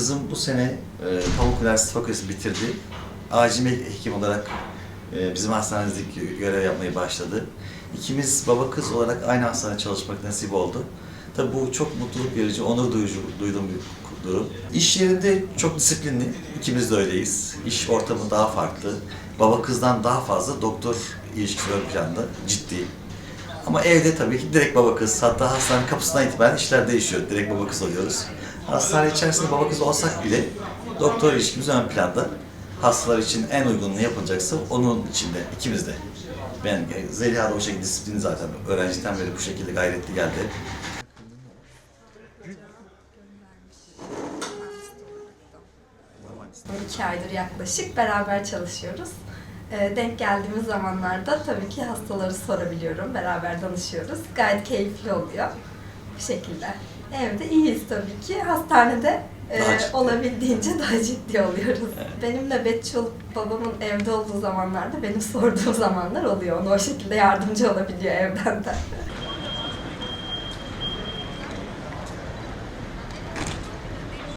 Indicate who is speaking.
Speaker 1: Kızım bu sene e, Pamuk Üniversitesi Fakültesi bitirdi. Acil hekim olarak e, bizim hastanemizde gö- görev yapmaya başladı. İkimiz baba kız olarak aynı hastanede çalışmak nasip oldu. Tabii bu çok mutluluk verici, onur duyucu, duyduğum bir durum. İş yerinde çok disiplinli, ikimiz de öyleyiz. İş ortamı daha farklı. Baba kızdan daha fazla doktor ilişkisi ön planda, ciddi. Ama evde tabii ki direkt baba kız. Hatta hastanenin kapısından itibaren işler değişiyor. Direkt baba kız oluyoruz. Hastane içerisinde baba kız olsak bile doktor ilişkimiz ön planda. Hastalar için en uygun ne yapılacaksa onun içinde ikimiz de. Ben e, Zeliha da o şekilde disiplini zaten öğrenciden beri bu şekilde gayretli geldi.
Speaker 2: İki aydır yaklaşık beraber çalışıyoruz. Ee, Denk geldiğimiz zamanlarda tabii ki hastaları sorabiliyorum, beraber danışıyoruz. Gayet keyifli oluyor bu şekilde. Evde iyiyiz tabii ki. Hastanede e,
Speaker 1: Daha ciddi.
Speaker 2: olabildiğince daha ciddi oluyoruz. Benim nöbetçi olup babamın evde olduğu zamanlarda benim sorduğum zamanlar oluyor. Ona o şekilde yardımcı olabiliyor evden de.